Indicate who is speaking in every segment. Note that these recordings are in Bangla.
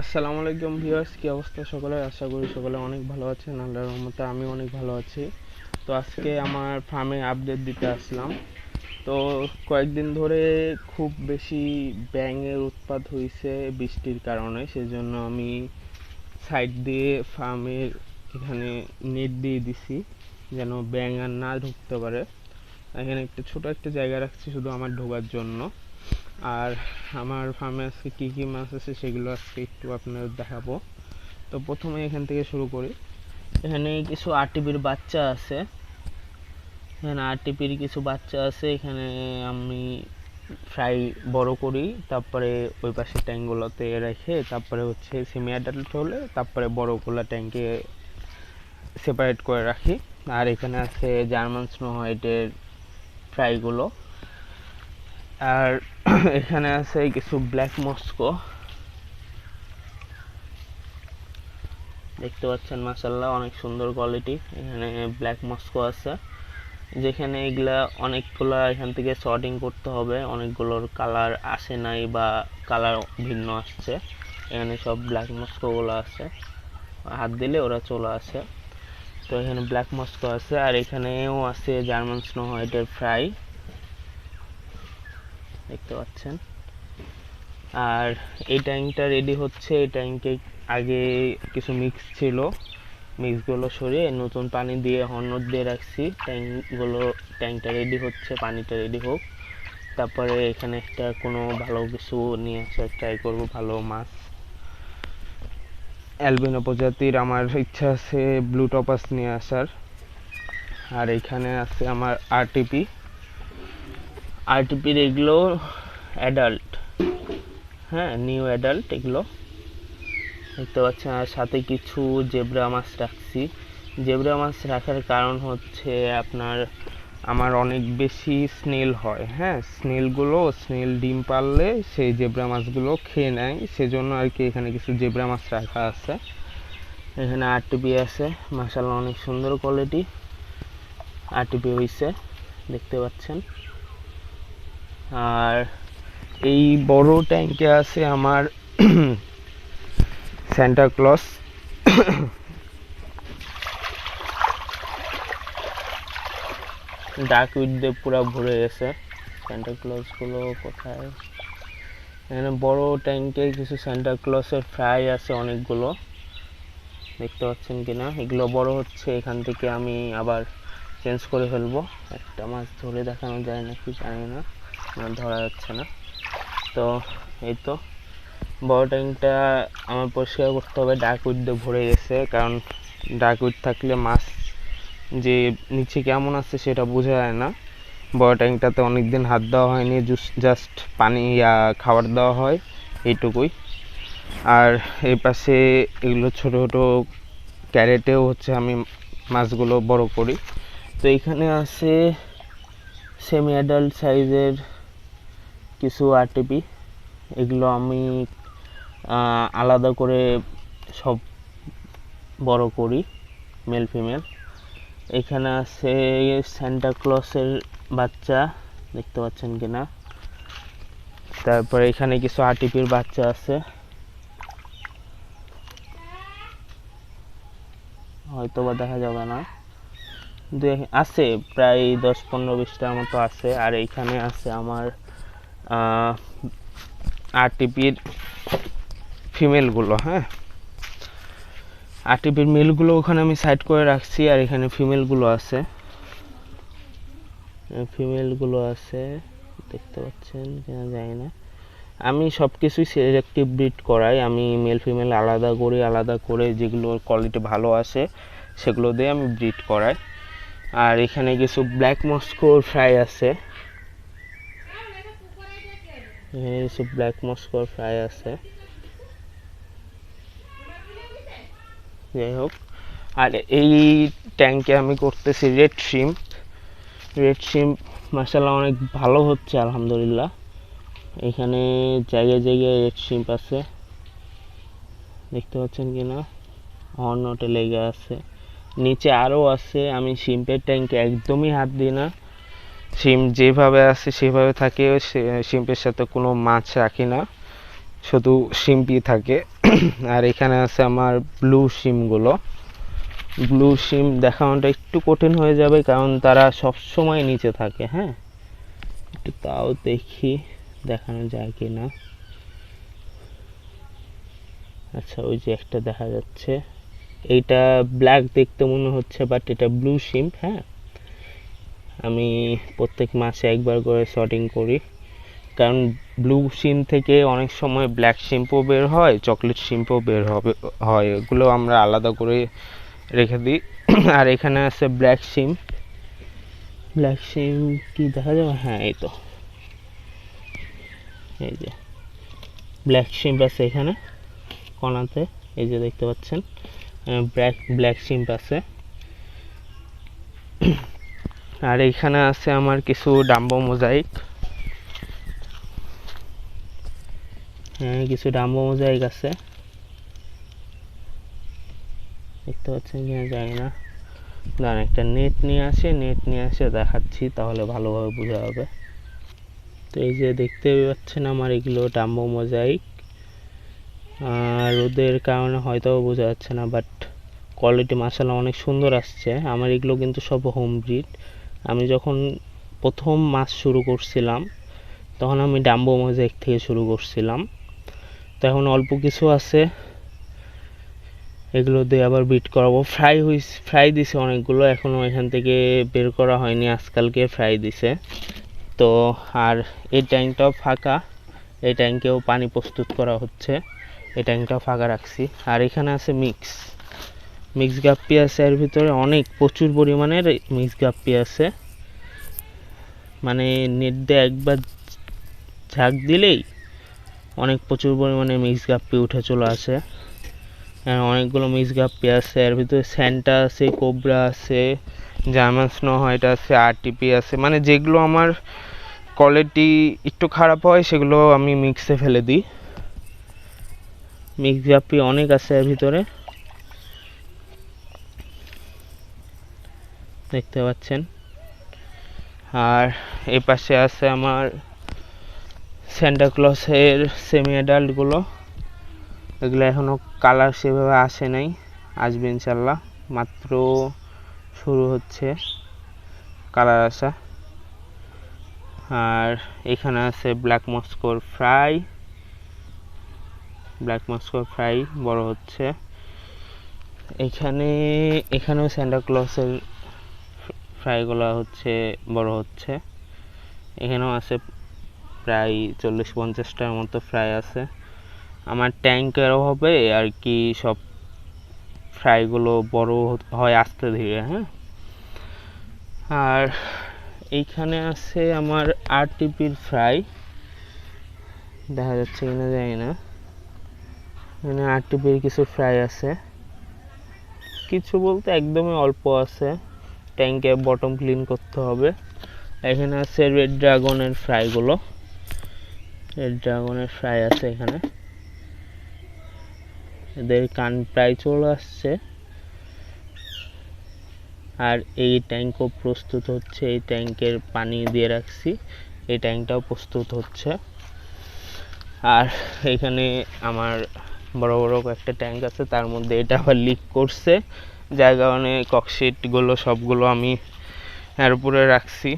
Speaker 1: আসসালামু আলাইকুম ভিউয়ার্স, কি অবস্থা সকলে? আশা করি সকলে অনেক ভালো আছেন, আল্লাহর রহমতে আমি অনেক ভালো আছি। তো আজকে আমার ফার্মে আপডেট দিতে আসলাম। তো কয়েকদিন ধরে খুব বেশি ব্যাঙের উৎপাত হয়েছে বৃষ্টির কারণে, সেজন্য আমি সাইড দিয়ে ফার্মের এখানে নেট দিয়ে দিছি, যেন ব্যাঙ আর না ঢুকতে পারে। এখানে একটা ছোট একটা জায়গা রাখছি শুধু আমার ঢোকার জন্য। আর আমার ফার্মে আজকে কী কী মাছ আছে সেগুলো আজকে একটু আপনাদের দেখাবো। তো প্রথমে এখান থেকে শুরু করি। এখানে কিছু আরটিপির বাচ্চা আছে। এখানে আরটিপির কিছু বাচ্চা আছে। এখানে আমি ফ্রাই বড় করি, তারপরে ওই পাশে ট্যাঙ্কগুলোতে রেখে, তারপরে হচ্ছে সেমি অ্যাডাল্ট হলে, তারপরে বড়গুলো ট্যাঙ্কে সেপারেট করে রাখি। আর এখানে আছে জার্মান স্নো হোয়াইটের ফ্রাইগুলো আর এখানে আছে কিছু ব্ল্যাক মস্কো দেখতে পাচ্ছেন মাসাল্লাহ অনেক সুন্দর কোয়ালিটি এখানে ব্ল্যাক মস্কো আছে। যেখানে এগুলা অনেকগুলা এখান থেকে সর্টিং করতে হবে। অনেকগুলোর কালার আসে নাই বা কালার ভিন্ন আসছে। এখানে সব ব্ল্যাক মস্কোগুলো আছে। হাত দিলে ওরা চলে আসে। তো এখানে ব্ল্যাক মস্কো আছে। আর এখানেও আছে জার্মান স্নো হোয়াইটের ফ্রাই দেখতে পাচ্ছেন। আর এই ট্যাঙ্কটা রেডি হচ্ছে। এই ট্যাঙ্কে আগে কিছু মিক্স ছিল। মিক্সগুলো সরিয়ে নতুন পানি দিয়ে হর্নর দিয়ে রাখছি। ট্যাঙ্কগুলো ট্যাঙ্কটা রেডি হচ্ছে, পানিটা রেডি হোক। তারপরে এখানে একটা কোনো ভালো কিছু নিয়ে আসার ট্রাই করব, ভালো মাছ। অ্যালবিনো প্রজাতির আমার ইচ্ছা আছে ব্লু টপাস নিয়ে আসার। আর এখানে আছে আমার আরটিপি আরটিপির এগুলো অ্যাডাল্ট হ্যাঁ নিউ অ্যাডাল্ট এগুলো। দেখতে পাচ্ছেন, আর সাথে কিছু জেব্রা মাছ রাখছি। জেব্রা মাছ রাখার কারণ হচ্ছে আপনার, আমার অনেক বেশি স্নেল হয় হ্যাঁ। স্নেলগুলো স্নেল ডিম পারলে সেই জেব্রা মাছগুলো খেয়ে নেয়। সেজন্য আর কি এখানে কিছু জেব্রা মাছ রাখা আছে। এখানে আরটিপি আছে মাসাল্লাহ অনেক সুন্দর কোয়ালিটি আরটিপি হয়েছে দেখতে পাচ্ছেন। আর এই বড় ট্যাঙ্কে আছে আমার স্যান্টা ক্লস ডাক উইডে পুরো ভরে গেছে। স্যান্টা ক্লসগুলো কোথায়? এখানে বড় ট্যাঙ্কে কিছু স্যান্টা ক্লসের ফ্রাই আছে অনেকগুলো। দেখতে পাচ্ছেন কিনা? এগুলো বড় হচ্ছে, এখান থেকে আমি আবার চেঞ্জ করে ফেলব। একটা মাছ ধরে দেখানো যায় নাকি জানি না। ধরা যাচ্ছে না। তো এই তো, বড় ট্যাঙ্কটা আমার পরিষ্কার করতে হবে ডাক উইড দিয়ে ভরে গেছে। কারণ ডাক উইড থাকলে মাছ যে নিচে কেমন আছে সেটা বোঝা যায় না। বড় ট্যাঙ্কটাতে অনেক দিন হাত দেওয়া হয়নি জুস জাস্ট পানি খাবার দেওয়া হয়, এইটুকুই। আর এই পাশে এগুলো ছোটো ছোটো ক্যারেটেও হচ্ছে আমি মাছগুলো বড় করি। তো এখানে আছে সেমি অ্যাডাল্ট সাইজের কিছু আরটিপি এগুলো আমি আলাদা করে সব বড় করি মেল ফিমেল এখানে আছে ক্লসের বাচ্চা, দেখতে পাচ্ছেন কিনা? তারপরে এখানে কিছু আরটিপির বাচ্চা আছে। হয়তো বা দেখা যাবে না। আছে, প্রায় দশ পনেরো বিশটার মতো আছে। আর এইখানে আছে আমার আরটিপির ফিমেলগুলো হ্যাঁ? আরটিপির মেলগুলো ওখানে আমি সাইড করে রাখছি আর এখানে ফিমেলগুলো আছে। ফিমেলগুলো আছে, দেখতে পাচ্ছেন কিনা জানি না। আমি সব কিছুই সিলেক্টিভ ব্রিড করাই, আমি মেল ফিমেল আলাদা করি, আলাদা করে যেগুলোর কোয়ালিটি ভালো আসে সেগুলো দিয়ে আমি ব্রিড করাই। আর এখানে কিছু ব্ল্যাক মস্কোর ফ্রাই আছে। এখানে কিছু ব্ল্যাক মস্কোর ফ্রাই আছে। যাই হোক, আর এই ট্যাঙ্কে আমি করতেছি রেড শিম রেড শিম মাসাল্লাহ অনেক ভালো হচ্ছে, আলহামদুলিল্লাহ। এখানে জায়গায় জায়গায় রেড শিম্প আছে। দেখতে পাচ্ছেন কি না হর্নটে লেগে আছে। নিচে আরও আছে, আমি শিম্পের ট্যাঙ্কে একদমই হাত দিই না। শিম যেভাবে আছে, সেভাবে থাকে। শিম্পের সাথে কোনো মাছ রাখি না। শুধু শিম্পি থাকে। আর এখানে আছে আমার ব্লু শিমগুলো। ব্লু শিম দেখানোটা একটু কঠিন হয়ে যাবে, কারণ তারা সব সময় নিচে থাকে হ্যাঁ? একটু তাও দেখি দেখানো যায় কি না আচ্ছা ওই যে একটা দেখা যাচ্ছে। এইটা ব্ল্যাক দেখতে মনে হচ্ছে বাট এটা ব্লু শিম হ্যাঁ? আমি প্রত্যেক মাসে একবার করে শর্টিং করি। কারণ ব্লু সিম থেকে অনেক সময় ব্ল্যাক শিম্পও বের হয় চকলেট শিম্পও বের হবে, হয়। এগুলো আমরা আলাদা করে রেখে দিই। আর এখানে আছে ব্ল্যাক শিম ব্ল্যাক শিম কি দেখা যাবে? হ্যাঁ এই তো। এই যে। ব্ল্যাক শিম্প আছে এখানে, কণাতে। এই যে দেখতে পাচ্ছেন। ব্ল্যাক ব্ল্যাক শিম্প আছে। আর এইখানে আছে আমার কিছু ডাম্বো মোজাইক। হ্যাঁ কিছু ডাম্বো মোজাইক আছে। দেখতে পাচ্ছেন কিনা জানি না। দাঁড়ান, একটা নেট নিয়ে আসে, নেট নিয়ে আসে দেখাচ্ছি, তাহলে ভালোভাবে বোঝা হবে তো এই যে দেখতে পাচ্ছেন আমার এগুলো ডাম্বো মোজাইক। আর ওদের কারণে হয়তো বোঝা যাচ্ছে না, বাট কোয়ালিটি মাসালা অনেক সুন্দর আসছে। আমার এগুলো কিন্তু সব হোম ব্রিড। আমি যখন প্রথম মাছ শুরু করছিলাম, তখন আমি ডাম্বো মোজাইক থেকে শুরু করছিলাম। তো এখন অল্প কিছু আছে, এগুলো দিয়ে আবার বিট করাবো। ফ্রাই হয়েছে ফ্রাই দিছে অনেকগুলো এখনও এখান থেকে বের করা হয়নি, আজকালকে ফ্রাই দিছে। তো আর এই ট্যাঙ্কটাও ফাঁকা, এই ট্যাঙ্কেও পানি প্রস্তুত করা হচ্ছে, এই ট্যাঙ্কটাও ফাঁকা রাখছি। আর এখানে আছে মিক্স মিক্স গাপ্পি আছে এর ভিতরে অনেক প্রচুর পরিমাণের মিক্স গাপ্পি আছে। মানে নেট দিয়ে একবার ঝাঁক দিলেই অনেক প্রচুর পরিমাণে মিক্স গাপ্পি উঠে চলে আসে। অনেকগুলো মিক্স গাপ্পি আছে, এর ভিতরে স্যান্টা আছে কোবরা আছে জার্মান স্নো হোয়াইট আছে আরটিপি আছে। মানে যেগুলো আমার কোয়ালিটি একটু খারাপ হয়, সেগুলো আমি মিক্সে ফেলে দিই। মিক্স গাপ্পি অনেক আছে এর ভিতরে। দেখতে পাচ্ছেন। আর এই পাশে আছে আমার স্যান্টা ক্লসের সেমি অ্যাডাল্টগুলো এগুলো এখনও কালার সেভাবে আসে নাই। আসবে ইনশাল্লাহ মাত্র শুরু হচ্ছে কালার আসা। আর এখানে আছে ব্ল্যাক মস্কোর ফ্রাই ব্ল্যাক মস্কোর ফ্রাই বড় হচ্ছে। এখানে, এখানেও স্যান্টা ক্লসের ফ্রাইগুলো হচ্ছে বড় হচ্ছে। এখানেও আছে প্রায় চল্লিশ পঞ্চাশটার মতো ফ্রাই আছে। আমার ট্যাঙ্কের অভাবে আর কি সব ফ্রাইগুলো বড় হয় আস্তে ধীরে হ্যাঁ। আর এইখানে আছে আমার আরটিপির ফ্রাই। দেখা যাচ্ছে কিনা জানি না। এখানে আরটিপির কিছু ফ্রাই আছে। কিছু বলতে একদমই অল্প আছে। ট্যাঙ্কে বটম ক্লিন করতে হবে। এখানে আছে রেড ড্রাগনের ফ্রাইগুলো রেড ড্রাগনের ফ্রাই আছে এখানে। এদের কান প্রায় চলে আসছে। আর এই ট্যাঙ্কও প্রস্তুত হচ্ছে, এই ট্যাঙ্কের পানি দিয়ে রাখছি। এই ট্যাঙ্কটাও প্রস্তুত হচ্ছে। আর এখানে আমার বড় বড় কয়েকটা ট্যাঙ্ক আছে, তার মধ্যে এটা আবার লিক করছে। যার কারণে ককশিটগুলো সবগুলো আমি এর উপরে রাখছি।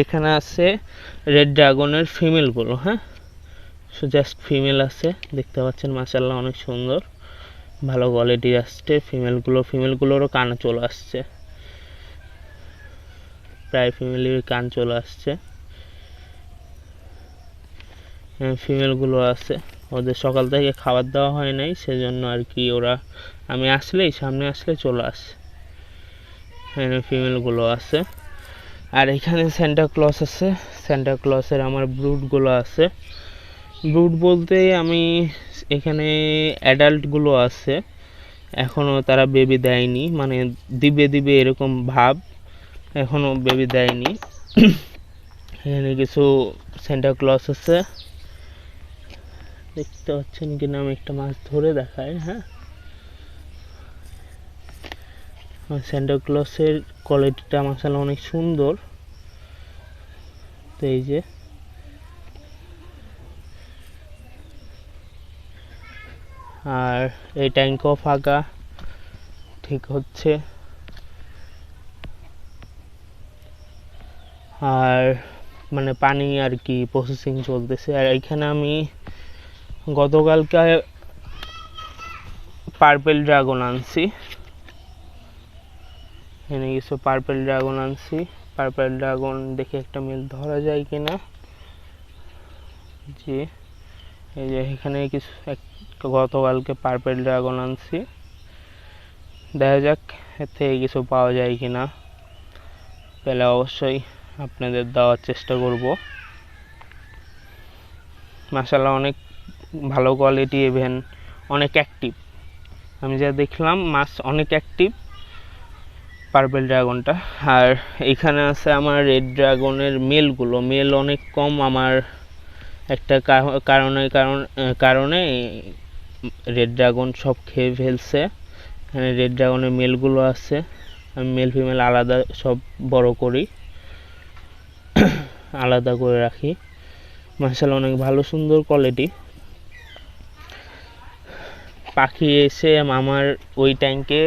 Speaker 1: এখানে আছে রেড ড্রাগনের ফিমেলগুলো হ্যাঁ? সো জাস্ট ফিমেল আছে, দেখতে পাচ্ছেন মাসাল্লাহ অনেক সুন্দর। ভালো কোয়ালিটি আসছে ফিমেলগুলো ফিমেলগুলোরও কান চলে আসছে। প্রায় ফিমেলের কান চলে আসছে। ফিমেলগুলো আছে। ওদের সকাল থেকে খাবার দেওয়া হয় নাই, সেজন্য আর কি ওরা আমি আসলেই সামনে আসলে চলে আসে এখানে ফিমেলগুলো আছে। আর এখানে সেন্টা ক্লস আছে। সেন্টা ক্লসের আমার ব্রুটগুলো আছে। ব্রুট বলতে আমি এখানে অ্যাডাল্টগুলো আছে। এখনও তারা বেবি দেয়নি। মানে দিবে দিবে এরকম ভাব এখনও বেবি দেয়নি। এখানে কিছু সেন্টা ক্লস আছে। দেখতে পাচ্ছেন কিনা আমি একটা মাছ ধরে দেখাই হ্যাঁ? স্যান্টা ক্লসের কোয়ালিটিটা মাসালা অনেক সুন্দর। তো এই যে। আর এই ট্যাঙ্কও ফাঁকা। ঠিক হচ্ছে। আর মানে পানি আর কি প্রসেসিং চলতেছে। আর এখানে আমি গতকালকে পার্পেল ড্রাগন আনছি। এখানে কিছু পার্পেল ড্রাগন আনছি। পার্পেল ড্রাগন দেখে একটা মিল ধরা যায় কিনা। জি, এই যে এখানে কিছু গতকালকে পার্পেল ড্রাগন আনছি। দেখা যাক, এর থেকে কিছু পাওয়া যায় কিনা। পেলে অবশ্যই আপনাদের দেওয়ার চেষ্টা করব। মাসাল্লাহ অনেক ভালো কোয়ালিটি ইভেন অনেক অ্যাক্টিভ আমি যা দেখলাম, মাছ অনেক অ্যাক্টিভ পার্পেল ড্রাগনটা। আর এখানে আছে আমার রেড ড্রাগনের মেলগুলো। মেল অনেক কম আমার একটা কারণে, কারণ, কারণে রেড ড্রাগন সব খেয়ে ফেলছে। এখানে রেড ড্রাগনের মেলগুলো আছে। আমি মেল, ফিমেল আলাদা সব বড় করি। আলাদা করে রাখি। মার্শাল অনেক ভালো, সুন্দর কোয়ালিটি পাখি এসে আমার ওই ট্যাঙ্কে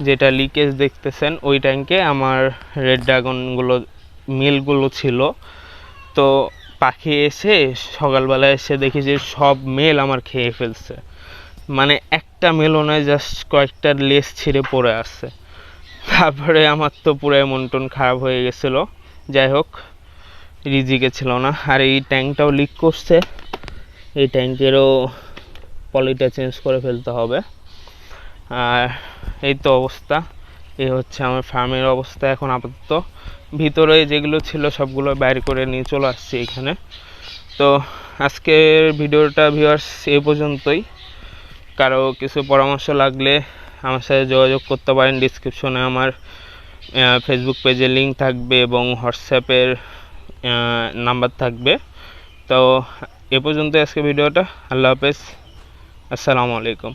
Speaker 1: যেটা লিকেজ দেখতেছেন, ওই ট্যাঙ্কে আমার রেড ড্রাগনগুলো মিলগুলো ছিল। তো পাখি এসে সকালবেলা এসে দেখি যে সব মেল আমার খেয়ে ফেলছে। মানে একটা মেলও নয় জাস্ট কয়েকটা লেস ছিঁড়ে পড়ে আছে। তারপরে আমার তো পুরো মন টন খারাপ হয়ে গেছিল। যাই হোক, রিজিকে ছিল না। আর এই ট্যাঙ্কটাও লিক করছে। এই ট্যাঙ্কেরও পলিটা চেঞ্জ করে ফেলতে হবে। আর এই তো অবস্থা। এই হচ্ছে আমার ফার্মের অবস্থা এখন আপাতত। ভিতরে যেগুলো ছিল সবগুলো বাইর করে নিয়ে চলে আসছি এখানে। তো আজকের ভিডিওটা ভিউয়ার্স এ পর্যন্তই। কারও কিছু পরামর্শ লাগলে আমার সাথে যোগাযোগ করতে পারেন। ডিসক্রিপশনে আমার ফেসবুক পেজের লিঙ্ক থাকবে এবং হোয়াটসঅ্যাপের নাম্বার থাকবে। তো এ পর্যন্ত আজকে ভিডিওটা। আল্লাহ হাফেজ। আসসালামু আলাইকুম।